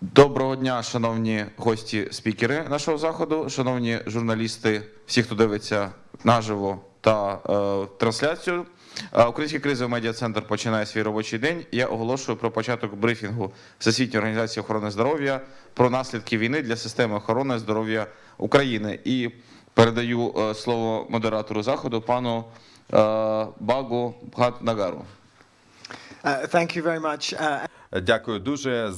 Доброго дня, шановні гості, спікери нашого заходу, шановні журналісти, всі, хто дивиться наживо та е, трансляцію. Е, Український кризовий медіа центр починає свій робочий день. Я оголошую про початок брифінгу Всесвітньої організації охорони здоров'я про наслідки війни для системи охорони здоров'я України. І передаю е, слово модератору заходу, пану е, Багу Бхатнагару. Uh, thank you very much. Uh, Дякую дуже.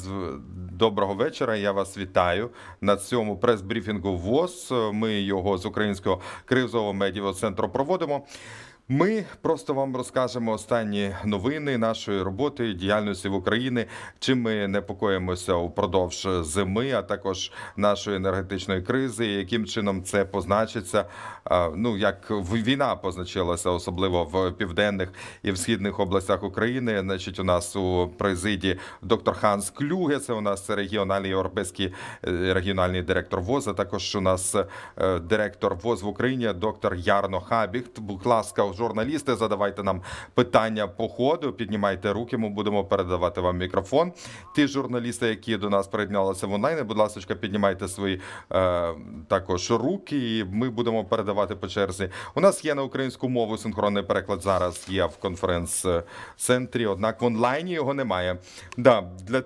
Доброго вечора. Я вас вітаю на цьому прес-брифінгу ВОЗ. Ми його з українського кризового медіа центру проводимо. Ми просто вам розкажемо останні новини нашої роботи діяльності в Україні, чим ми непокоїмося упродовж зими, а також нашої енергетичної кризи, яким чином це позначиться. Ну як війна позначилася, особливо в південних і в східних областях України. Значить, у нас у президії доктор Ханс Клюге, це у нас регіональний європейський е, регіональний директор ВОЗ. А також у нас е, директор ВОЗ в Україні, доктор Ярно Хабіхт. Будь ласка, журналісти, задавайте нам питання по ходу. Піднімайте руки. Ми будемо передавати вам мікрофон. Ті журналісти, які до нас приєдналися в онлайні, будь ласка, піднімайте свої е, також руки, і ми будемо передавати по черзі. У нас є на українську мову синхронний переклад. Зараз є в конференц-центрі, однак в онлайні його немає. Да, для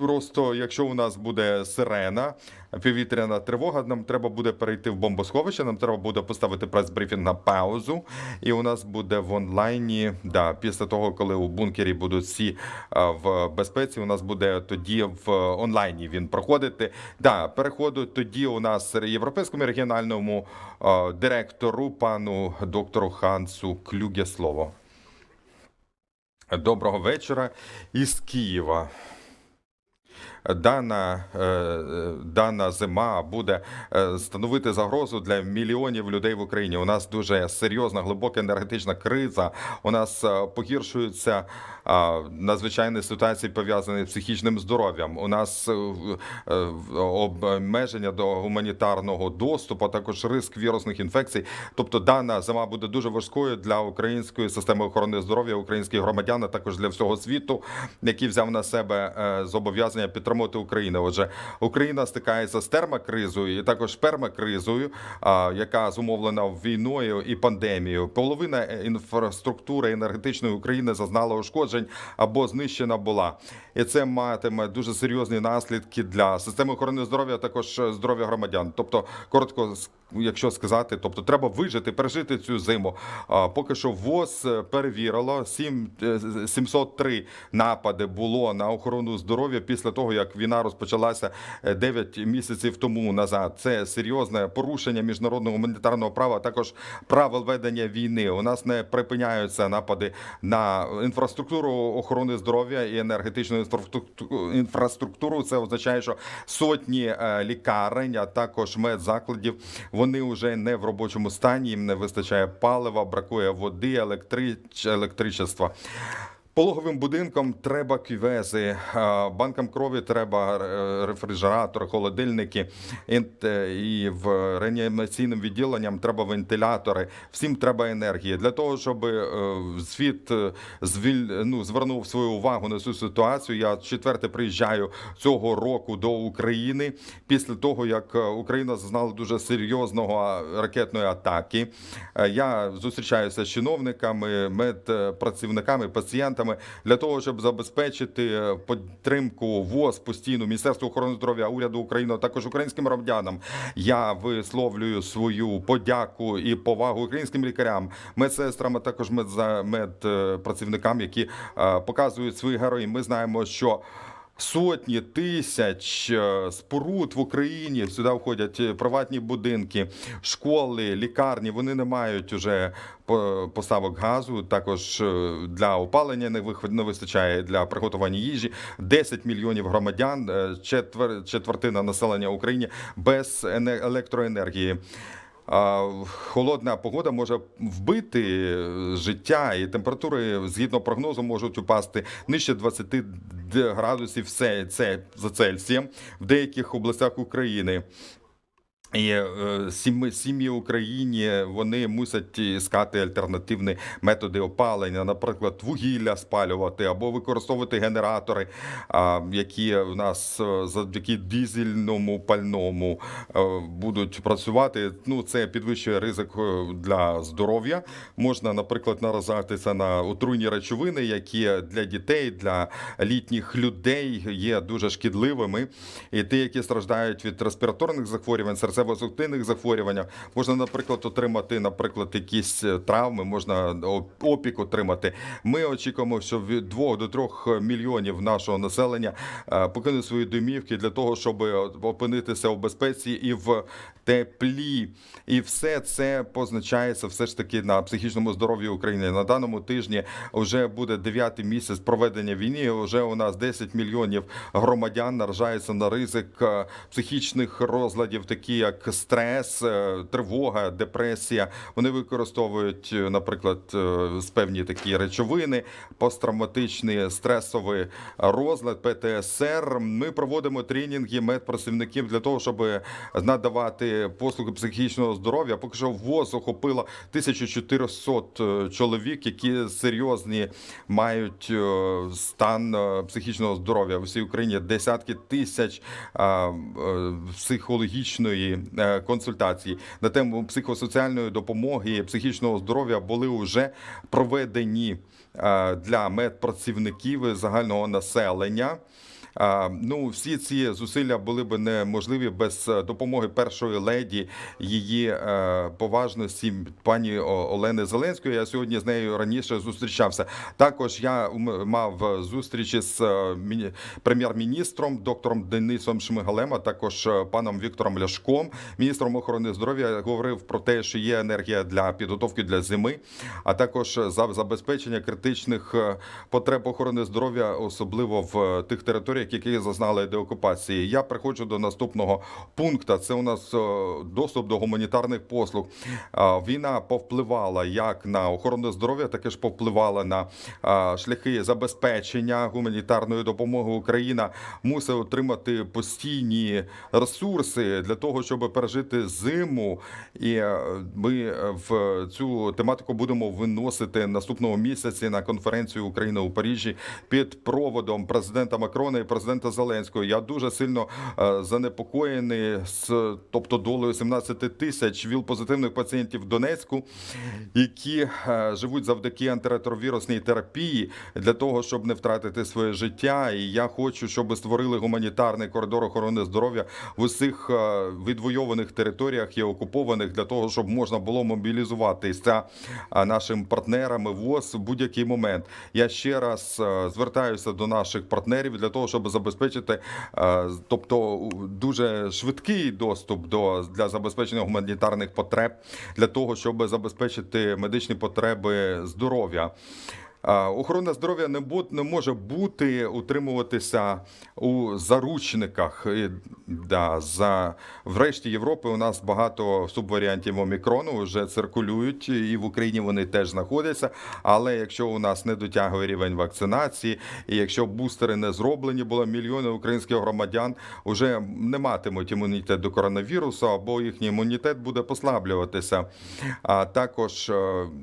Просто якщо у нас буде сирена, повітряна тривога, нам треба буде перейти в бомбосховище, нам треба буде поставити прес-брифінг на паузу. І у нас буде в онлайні, да, після того, коли у бункері будуть всі а, в безпеці, у нас буде тоді в онлайні він проходити. Да, переходу тоді у нас європейському регіональному а, директору, пану доктору Хансу Клюге слово. Доброго вечора із Києва. Дана, е, е, дана зима буде е, становити загрозу для мільйонів людей в Україні. У нас дуже серйозна глибока енергетична криза. У нас погіршуються а, надзвичайні ситуації пов'язані з психічним здоров'ям. У нас е, е, обмеження до гуманітарного доступу, а також риск вірусних інфекцій. Тобто, дана зима буде дуже важкою для української системи охорони здоров'я, українських громадян, а також для всього світу, який взяв на себе е, зобов'язання підтримувати Україну. Отже, Україна стикається з термокризою і також пермакризою, яка зумовлена війною і пандемією. Половина інфраструктури енергетичної України зазнала ушкоджень або знищена була, і це матиме дуже серйозні наслідки для системи охорони здоров'я, а також е, здоров'я громадян. Тобто, коротко якщо сказати, тобто треба вижити, пережити цю зиму. Поки що ВОЗ е, перевірило сім- е, 703 напади було на охорону здоров'я після того, як війна розпочалася 9 місяців тому назад. Це серйозне порушення міжнародного гуманітарного права, а також правил ведення війни. У нас не припиняються напади на інфраструктуру охорони здоров'я і енергетичну інфраструктуру. інфраструктуру. Це означає, що сотні е, лікарень, а також медзакладів, вони вже не в робочому стані. Їм не вистачає палива, бракує води, електрич, електричества. Пологовим будинкам треба кювези, банкам крові треба е, рефрижератори, холодильники, е, і в реанімаційним відділенням треба вентилятори. Всім треба енергії для того, щоб е, світ звіль, ну, звернув свою увагу на цю ситуацію. Я четверте приїжджаю цього року до України після того, як Україна зазнала дуже серйозного ракетної атаки. Я зустрічаюся з чиновниками, медпрацівниками, пацієнтами для того, щоб забезпечити е, підтримку ВОЗ постійно Міністерство охорони здоров'я, уряду України, а також українським громадянам. Я висловлюю свою подяку і повагу українським лікарям, медсестрам, а також медпрацівникам, які е, показують свої герої. Ми знаємо, що. Сотні тисяч е, споруд в Україні сюди входять е, приватні будинки, школи, лікарні. Вони не мають уже по- поставок газу. Також е, для опалення не вистачає для приготування їжі. 10 мільйонів громадян, е, четвер, четвертина населення України без ене- електроенергії. Холодна погода може вбити життя, і температури згідно прогнозу можуть упасти нижче 20 градусів Це- це за Цельсієм в деяких областях України. І е, сім'ї, Україні вони мусять іскати альтернативні методи опалення, наприклад, вугілля спалювати або використовувати генератори, які в нас е, завдяки дизельному пальному е, будуть працювати. Ну це підвищує ризик для здоров'я. Можна, наприклад, наразатися на отруйні речовини, які для дітей, для літніх людей є дуже шкідливими. І ті, які страждають від респіраторних захворювань, серцево-судинних захворювань, можна, наприклад, отримати, наприклад, якісь е, травми, можна опік отримати. Ми очікуємо, що від 2 до 3 мільйонів нашого населення е, покинуть свої домівки для того, щоб опинитися у безпеці і в теплі. І все це позначається все ж таки на психічному здоров'ї України. На даному тижні вже буде дев'ятий місяць проведення війни. Вже у нас 10 мільйонів громадян наражаються на ризик е, психічних розладів, такі як стрес, е, тривога, депресія. Вони використовують, е, наприклад, е, певні такі речовини, посттравматичний стресовий розлад, ПТСР. Ми проводимо тренінги медпрацівників для того, щоб надавати послуги психічного здоров'я. Поки що ВОЗ охопило 1400 чоловік, які серйозні мають стан психічного здоров'я в усій Україні. Десятки тисяч психологічної консультації на тему психосоціальної допомоги психічного здоров'я були вже проведені е, для медпрацівників загального населення. Ну, всі ці зусилля були б неможливі без е, допомоги першої леді її е, поважності пані Олени Зеленської. Я сьогодні з нею раніше зустрічався. Також я мав зустрічі з е, міні- прем'єр-міністром доктором Денисом Шмигалем, а також паном Віктором Ляшком, міністром охорони здоров'я. Говорив про те, що є енергія для підготовки для зими, а також за забезпечення критичних потреб охорони здоров'я, особливо в тих територіях, які зазнали деокупації. Я приходжу до наступного пункту. Це у нас е, доступ до гуманітарних послуг. Війна повпливала як на охорону здоров'я, так і ж повпливала на шляхи забезпечення гуманітарної допомоги. Україна мусить отримати постійні ресурси для того, щоб пережити зиму. І е, ми в цю тематику будемо виносити наступного місяці на конференцію України у Парижі під проводом президента Макрона і президента Зеленського. Я дуже сильно е, занепокоєний з тобто долею 17 тисяч віл-позитивних пацієнтів в Донецьку, які е, живуть завдяки антиретровірусній терапії для того, щоб не втратити своє життя. І я хочу, щоб створили гуманітарний коридор охорони здоров'я в усіх е, відвойованих територіях і окупованих для того, щоб можна було мобілізуватися нашим партнерами ВОЗ в будь-який момент. Я ще раз звертаюся до наших партнерів для того, щоб забезпечити, е, тобто дуже швидкий доступ до для забезпечення гуманітарних потреб, для того, щоб забезпечити медичні потреби здоров'я. Охорона здоров'я не бу- не може бути утримуватися у заручниках. Да, за врешті Європи у нас багато субваріантів омікрону вже циркулюють, і в Україні вони теж знаходяться. Але якщо у нас не дотягує рівень вакцинації, і якщо бустери не зроблені, було мільйони українських громадян вже не матимуть імунітет до коронавірусу, або їхній імунітет буде послаблюватися. А також е,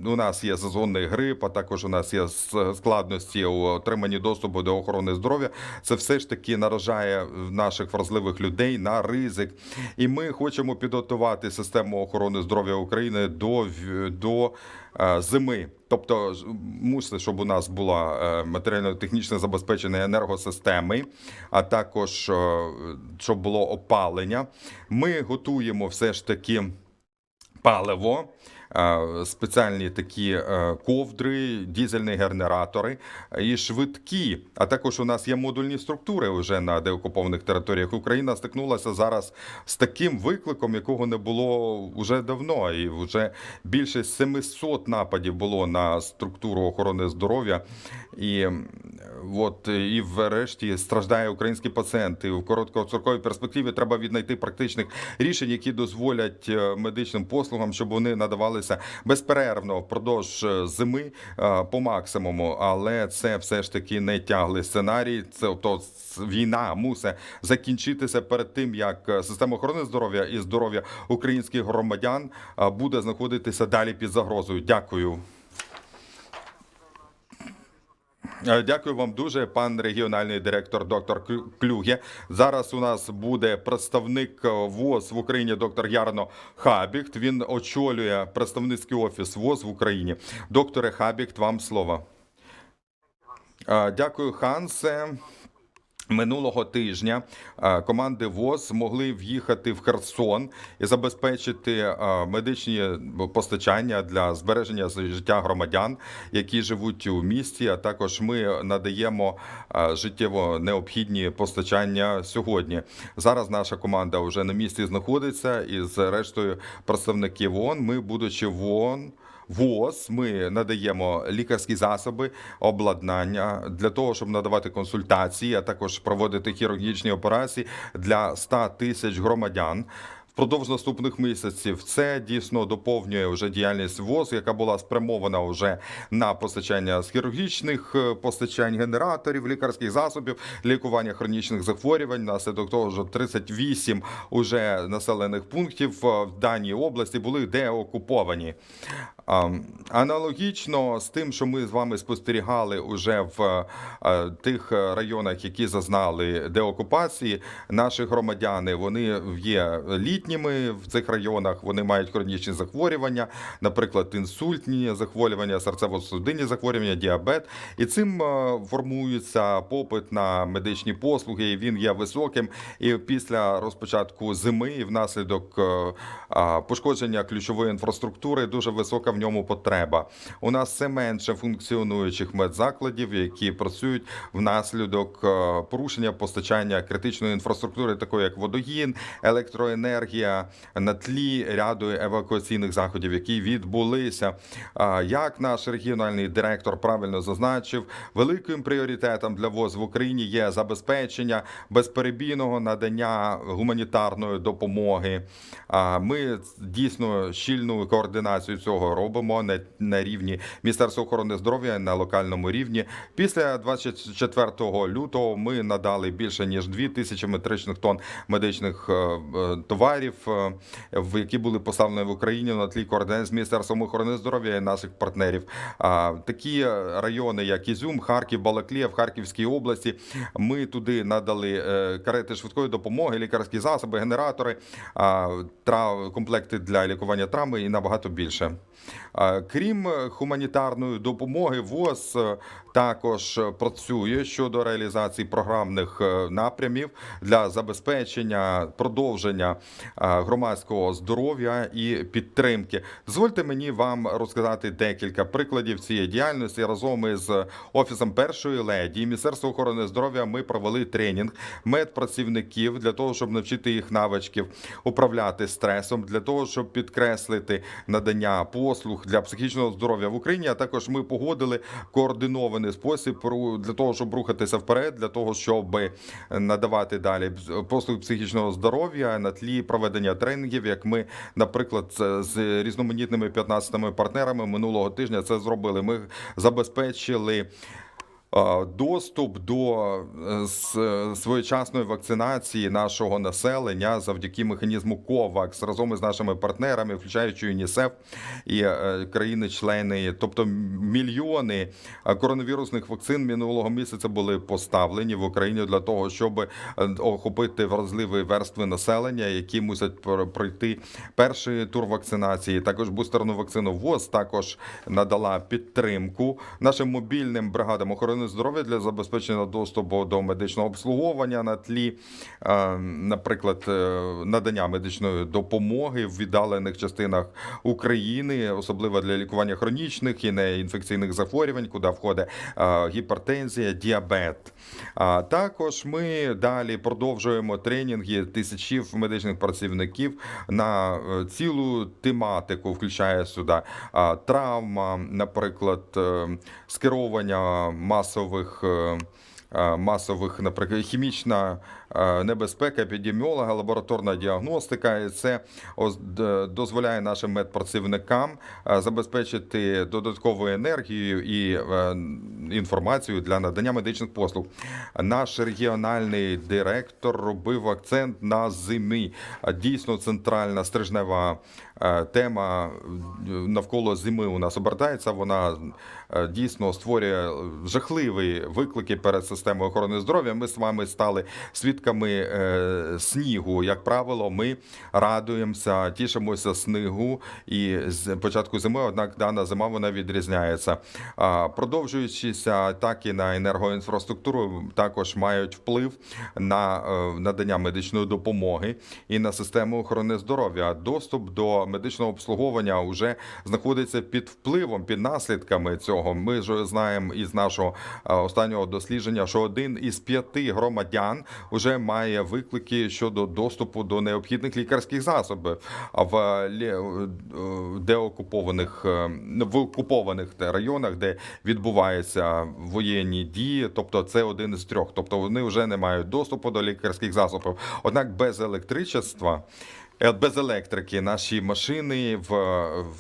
у нас є сезонний грип, а також у нас є складності у отриманні доступу до охорони здоров'я. Це все ж таки наражає наших вразливих людей на ризик. І ми хочемо підготувати систему охорони здоров'я України до, до е, зими. Тобто мусить, щоб у нас була е, матеріально-технічне забезпечення енергосистеми, а також е, щоб було опалення. Ми готуємо все ж таки паливо, спеціальні такі е, ковдри, дізельні генератори і швидкі. А також у нас є модульні структури вже на деокупованих територіях. Україна стикнулася зараз з таким викликом, якого не було вже давно. І вже більше 700 нападів було на структуру охорони здоров'я. І от і врешті страждає український пацієнт. І в короткостроковій перспективі треба віднайти практичних рішень, які дозволять е, медичним послугам, щоб вони надавалися безперервно впродовж е, зими е, по максимуму, але це все ж таки не тяглий сценарій. Це тобто війна мусить закінчитися перед тим, як е, система охорони здоров'я і здоров'я українських громадян е, буде знаходитися далі під загрозою. Дякую. Е, Дякую вам дуже, пан регіональний директор доктор Клюге. Зараз у нас буде представник е, ВОЗ в Україні, доктор Ярно Хабіхт. Він очолює представницький офіс ВОЗ в Україні. Докторе Хабіхт, вам слово. Е, Дякую, Хансе. Минулого тижня е, команди ВОЗ змогли в'їхати в Херсон і забезпечити е, медичні постачання для збереження життя громадян, які живуть у місті. А також ми надаємо е, життєво необхідні постачання сьогодні. Зараз наша команда вже на місці знаходиться і з рештою представників ООН. Ми, будучи в ООН, ВОЗ ми надаємо лікарські засоби, обладнання для того, щоб надавати консультації, а також проводити хірургічні операції для 100 тисяч громадян. Впродовж наступних місяців це дійсно доповнює вже діяльність ВОЗ, яка була спрямована вже на постачання з хірургічних е, постачань генераторів, лікарських засобів, лікування хронічних захворювань. Наслідок того, що 38 уже населених пунктів е, в даній області були деокуповані. Аналогічно з тим, що ми з вами спостерігали уже в е, тих районах, які зазнали деокупації, наші громадяни вони є літніми в цих районах. Вони мають хронічні захворювання, наприклад, інсультні захворювання, серцево-судинні захворювання, діабет. І цим е, формується попит на медичні послуги. і Він є високим. І після розпочатку зими, і внаслідок е, пошкодження ключової інфраструктури, дуже висока ньому потреба. У нас все менше функціонуючих медзакладів, які працюють внаслідок е, порушення постачання критичної інфраструктури, такої як водогін, електроенергія на тлі ряду евакуаційних заходів, які відбулися. Як наш регіональний директор правильно зазначив, великим пріоритетом для ВОЗ в Україні є забезпечення безперебійного надання гуманітарної допомоги. Ми дійсно щільну координацію цього робимо на, на рівні Міністерства охорони здоров'я на локальному рівні. Після 24 лютого ми надали більше ніж 2 тисячі метричних тонн медичних е, е, товарів, е, в які були поставлені в Україні на тлі координації з Міністерством охорони здоров'я і наших партнерів. Такі райони, як Ізюм, Харків, Балаклія в Харківській області. Ми туди надали карети швидкої допомоги, лікарські засоби, генератори, комплекти для лікування травми і набагато більше. Крім е, гуманітарної допомоги, ВОЗ е, також працює щодо реалізації програмних е, напрямів для забезпечення продовження громадського здоров'я і підтримки. Дозвольте мені вам розказати декілька прикладів цієї діяльності. Разом із офісом першої леді Міністерства охорони здоров'я ми провели тренінг медпрацівників для того, щоб навчити їх навичків управляти стресом, для того, щоб підкреслити надання послуг для психічного здоров'я в Україні. А також ми погодили координований спосіб для того, щоб рухатися вперед, для того, щоб надавати далі послуги психічного здоров'я на тлі проведення тренінгів, як ми, наприклад, з різноманітними 15 партнерами минулого тижня це зробили. Ми забезпечили. Е, Доступ до е, своєчасної вакцинації нашого населення завдяки механізму COVAX разом із нашими партнерами, включаючи ЮНІСЕФ і е, країни-члени, тобто мільйони е, коронавірусних вакцин минулого місяця були поставлені в Україні для того, щоб е, охопити вразливі верстви населення, які мусять пр- пройти перший тур вакцинації. Також бустерну вакцину ВОЗ також надала підтримку нашим мобільним бригадам охорони здоров'я для забезпечення доступу до медичного обслуговування на тлі, е, наприклад, е, надання медичної допомоги в віддалених частинах України, особливо для лікування хронічних і неінфекційних захворювань, куди входить е, гіпертензія, діабет. Також ми далі продовжуємо тренінги тисячів медичних працівників на цілу тематику, включає сюди травма, наприклад, скеровування масових. е, е, масових, наприклад, хімічна е, небезпека, епідеміолога, лабораторна діагностика. І це дозволяє нашим медпрацівникам забезпечити додаткову енергію і інформацію для надання медичних послуг. Наш регіональний директор робив акцент на зимі. Дійсно, центральна стрижнева тема навколо зими у нас обертається. Вона дійсно створює жахливі виклики перед системою охорони здоров'я. Ми з вами стали свідками е, снігу. Як правило, ми радуємося, тішимося снігу і з початку зими. Однак дана зима вона відрізняється. Продовжуючися атаки на енергоінфраструктуру, також мають вплив на е, надання медичної допомоги і на систему охорони здоров'я. Доступ до медичного обслуговування вже знаходиться під впливом, під наслідками цього. Ми ж знаємо із нашого е, останнього дослідження, що один із п'яти громадян вже має виклики щодо доступу до необхідних лікарських засобів. В е, деокупованих е, в окупованих районах, де відбуваються воєнні дії, тобто це один із трьох. Тобто вони вже не мають доступу до лікарських засобів. Однак без електричества, без електрики наші машини в,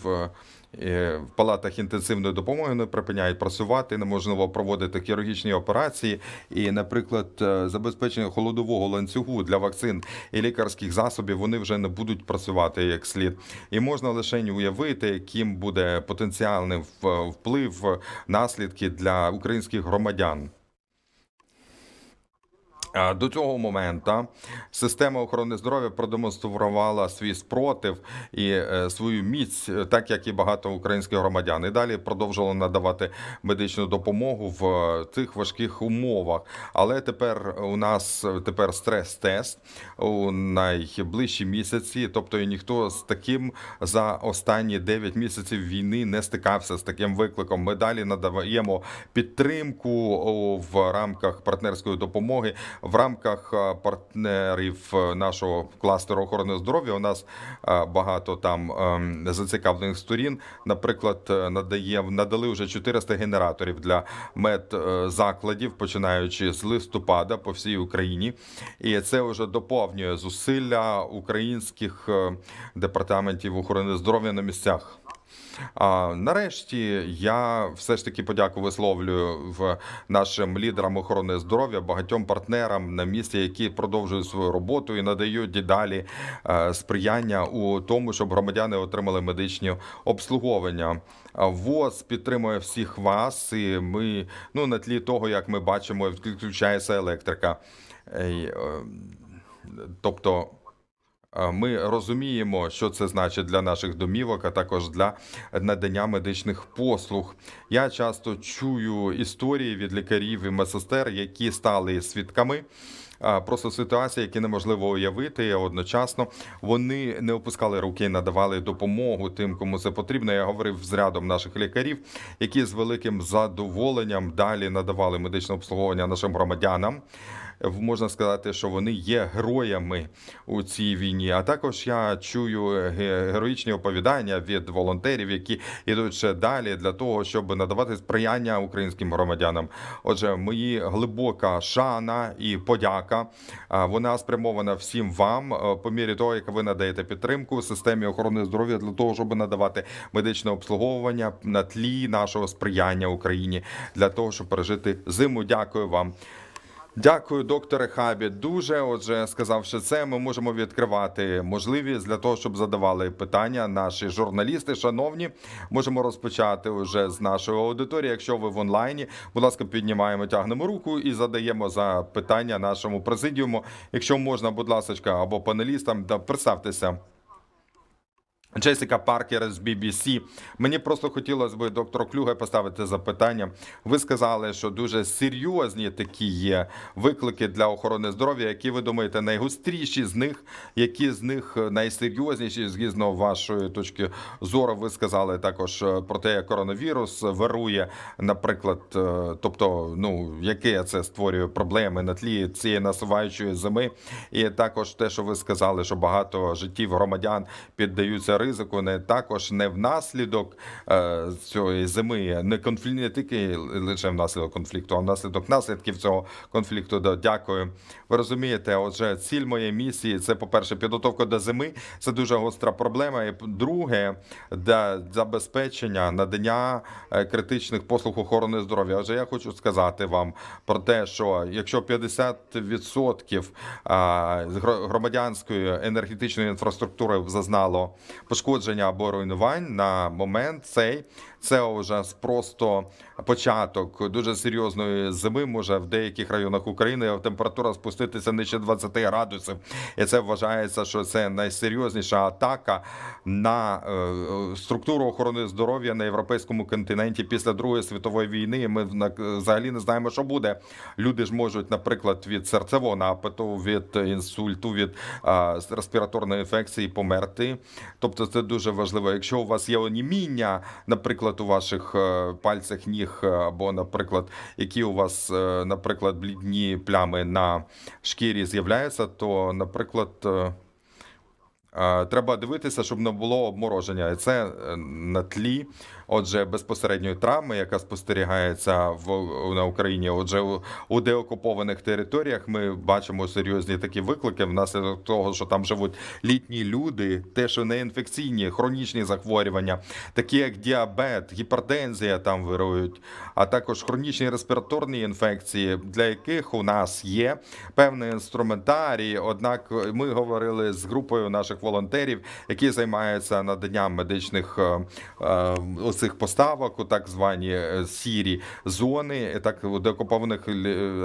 в в палатах інтенсивної допомоги не припиняють працювати, неможливо проводити хірургічні операції. І, наприклад, е, забезпечення холодового ланцюгу для вакцин і лікарських засобів вони вже не будуть працювати як слід. І можна лише уявити, яким буде потенціальний вплив наслідки для українських громадян. До цього моменту система охорони здоров'я продемонструвала свій спротив і е, свою міць, е, так як і багато українських громадян. І далі продовжувала надавати медичну допомогу в е, цих важких умовах. Але тепер у нас тепер стрес-тест у найближчі місяці. Тобто ніхто з таким за останні 9 місяців війни не стикався з таким викликом. Ми далі надаємо підтримку в рамках партнерської допомоги. В рамках е, партнерів е, нашого кластеру охорони здоров'я у нас е, багато там ем, зацікавлених сторін. Наприклад, надає надали вже 400 генераторів для медзакладів, починаючи з листопада по всій Україні. І це вже доповнює зусилля українських департаментів охорони здоров'я на місцях. А нарешті я все ж таки подяку висловлюю в нашим лідерам охорони здоров'я, багатьом партнерам на місці, які продовжують свою роботу і надають далі е, сприяння у тому, щоб громадяни отримали медичні обслуговування. ВОЗ підтримує всіх вас, і ми ну на тлі того, як ми бачимо, відключається електрика. Е, Тобто. Е, Ми розуміємо, що це значить для наших домівок, а також для надання медичних послуг. Я часто чую історії від лікарів і медсестер, які стали свідками. Просто ситуації, які неможливо уявити. Одночасно вони не опускали руки, надавали допомогу тим, кому це потрібно. Я говорив з рядом наших лікарів, які з великим задоволенням далі надавали медичне обслуговування нашим громадянам можна сказати, що вони є героями у цій війні. А також я чую героїчні оповідання від волонтерів, які йдуть ще далі для того, щоб надавати сприяння українським громадянам. Отже, мої глибока шана і подяка. Вона спрямована всім вам е, по мірі того, як ви надаєте підтримку системі охорони здоров'я для того, щоб надавати медичне обслуговування на тлі нашого сприяння Україні для того, щоб пережити зиму. Дякую вам. Дякую, докторе Хабі. Дуже отже, сказавши це, ми можемо відкривати можливість для того, щоб задавали питання наші журналісти. Шановні, можемо розпочати вже з нашої аудиторії. Якщо ви в онлайні, будь ласка, піднімаємо, тягнемо руку і задаємо запитання нашому президіуму. Якщо можна, будь ласка, або панелістам, да представтеся. Джесіка Паркер з BBC. Мені просто хотілося б доктору Клюге поставити запитання. Ви сказали, що дуже серйозні такі є виклики для охорони здоров'я. Які ви думаєте, найгостріші з них, які з них найсерйозніші, згідно вашої точки зору, ви сказали також е, про те, як коронавірус вирує, наприклад, е, тобто, ну яке це створює проблеми на тлі цієї насуваючої зими, і також те, що ви сказали, що багато життів громадян піддаються ризику ризику не також не внаслідок е, цієї зими, не конфлікт, не тільки лише внаслідок конфлікту, а внаслідок наслідків цього конфлікту. Да, Дякую. Ви розумієте, отже, ціль моєї місії це, по-перше, підготовка до зими. Це дуже гостра проблема. І друге, да, забезпечення надання е, критичних послуг охорони здоров'я. Отже, я хочу сказати вам про те, що якщо 50% а, громадянської енергетичної інфраструктури зазнало пошкодження або руйнувань на момент цей. Це вже просто початок дуже серйозної зими. Може в деяких районах України температура спуститися нижче 20 градусів, і це вважається, що це найсерйозніша атака на е, структуру охорони здоров'я на європейському континенті після Другої світової війни. І Ми взагалі не знаємо, що буде. Люди ж можуть, наприклад, від серцевого напиту, від інсульту, від респіраторної інфекції померти. Тобто, це дуже важливо. Якщо у вас є оніміння, наприклад, у ваших е, пальцях ніг, е, або, наприклад, які у вас, е, наприклад, блідні плями на шкірі з'являються, то, наприклад. Треба дивитися, щоб не було обмороження. І це на тлі, отже, безпосередньої травми, яка спостерігається в на Україні. Отже, у, у деокупованих територіях ми бачимо серйозні такі виклики внаслідок того, що там живуть літні люди, те, що не інфекційні, хронічні захворювання, такі як діабет, гіпертензія там вирують, а також хронічні респіраторні інфекції, для яких у нас є певний інструментарій. Однак ми говорили з групою наших волонтерів, які займаються наданням медичних е, е, оцих поставок у так звані е, сірі зони. Так у деокупованих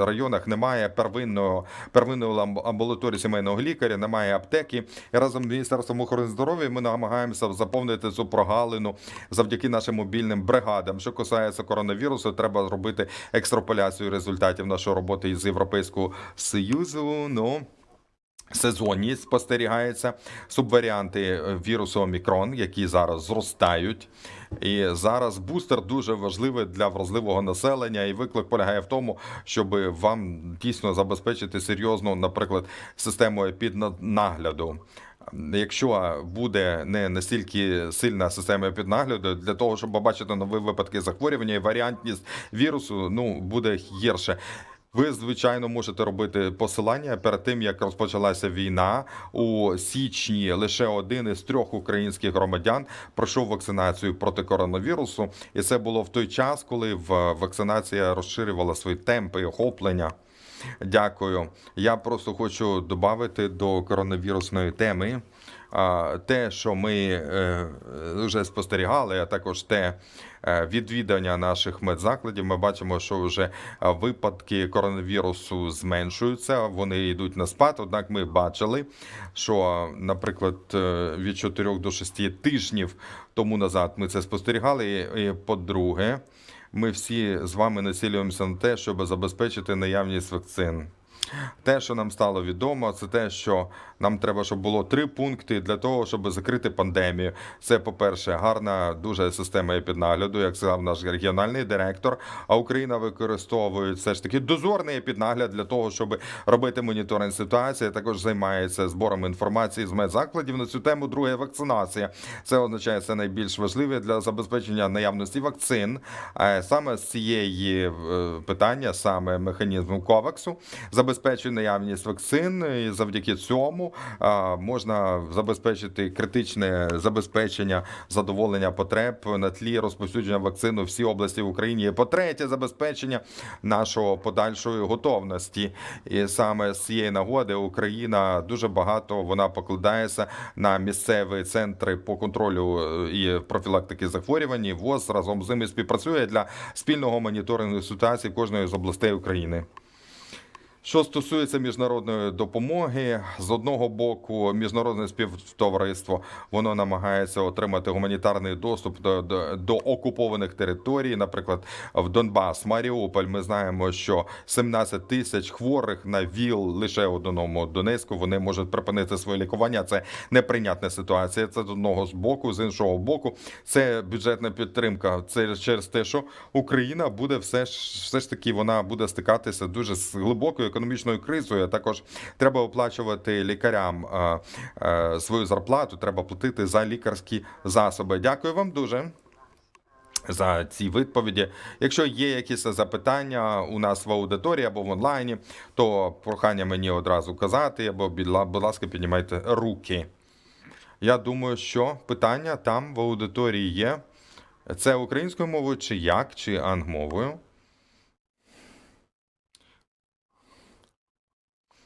районах немає первинного первинної ламб- амбулаторії сімейного лікаря, немає аптеки. І разом з міністерством охорони здоров'я ми намагаємося заповнити цю прогалину завдяки нашим мобільним бригадам. Що касається коронавірусу, треба зробити екстраполяцію результатів нашої роботи із Європейського союзу. Ну сезонність спостерігається, субваріанти е, вірусу Омікрон, які зараз зростають. І зараз бустер дуже важливий для вразливого населення. І виклик полягає в тому, щоб вам дійсно забезпечити серйозну, наприклад, систему піднагляду. Якщо буде не настільки сильна система піднагляду, для того, щоб побачити нові випадки захворювання і варіантність вірусу, ну буде гірше. Ви, звичайно, можете робити посилання перед тим, як розпочалася війна у січні. Лише один із трьох українських громадян пройшов вакцинацію проти коронавірусу, і це було в той час, коли вакцинація розширювала свої темпи і охоплення. Дякую. Я просто хочу додати до коронавірусної теми. А, Те, що ми е, вже спостерігали, а також те е, відвідання наших медзакладів, ми бачимо, що вже випадки коронавірусу зменшуються, вони йдуть на спад. Однак ми бачили, що, наприклад, е, від 4 до 6 тижнів тому назад ми це спостерігали. І по-друге, ми всі з вами націлюємося на те, щоб забезпечити наявність вакцин. Те, що нам стало відомо, це те, що нам треба, щоб було три пункти для того, щоб закрити пандемію. Це, по-перше, гарна дуже система епіднагляду, як сказав наш регіональний директор. А Україна використовує все ж таки дозорний епіднагляд для того, щоб робити моніторинг ситуації. Також займається збором інформації з медзакладів на цю тему. Друге вакцинація. Це означає це найбільш важливе для забезпечення наявності вакцин. Саме з цієї е, питання, саме механізму коваксу, забезпечує наявність вакцин. І завдяки цьому а, можна забезпечити критичне забезпечення задоволення потреб на тлі розповсюдження вакцин у всій області в Україні. По-третє, забезпечення нашого подальшої готовності. І саме з цієї нагоди Україна дуже багато вона покладається на місцеві центри по контролю е, і профілактики захворювань. І ВОЗ разом з ними співпрацює для спільного моніторингу ситуації кожної з областей України. Що стосується міжнародної допомоги, з одного боку, міжнародне співтовариство воно намагається отримати гуманітарний доступ до, до, до окупованих територій, наприклад, в Донбас, Маріуполь. Ми знаємо, що 17 тисяч хворих на ВІЛ лише в одному Донецьку. Вони можуть припинити своє лікування. Це неприйнятна ситуація. Це з одного з боку, з іншого боку, це бюджетна підтримка. Це через те, що Україна буде все ж все ж таки вона буде стикатися дуже з глибокою економічною кризою. а Також треба оплачувати лікарям е, е, свою зарплату. Треба платити за лікарські засоби. Дякую вам дуже за ці відповіді. Якщо є якісь запитання у нас в аудиторії або в онлайні, то прохання мені одразу казати, або, будь ласка, піднімайте руки. Я думаю, що питання там в аудиторії є. Це українською мовою, чи як, чи ангмовою.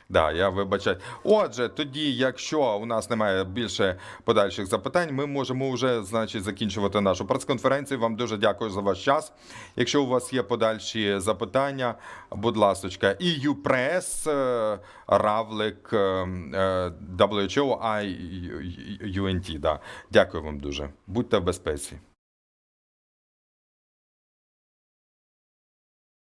Да, я вибачаю. Отже, тоді, якщо у нас немає більше подальших запитань, ми можемо вже значить закінчувати нашу прес-конференцію. Вам дуже дякую за ваш час. Якщо у вас є подальші запитання, будь ласочка, EU Press, е, равлик е, е, WHO, IUNT. Да. Дякую вам дуже. Будьте в безпеці.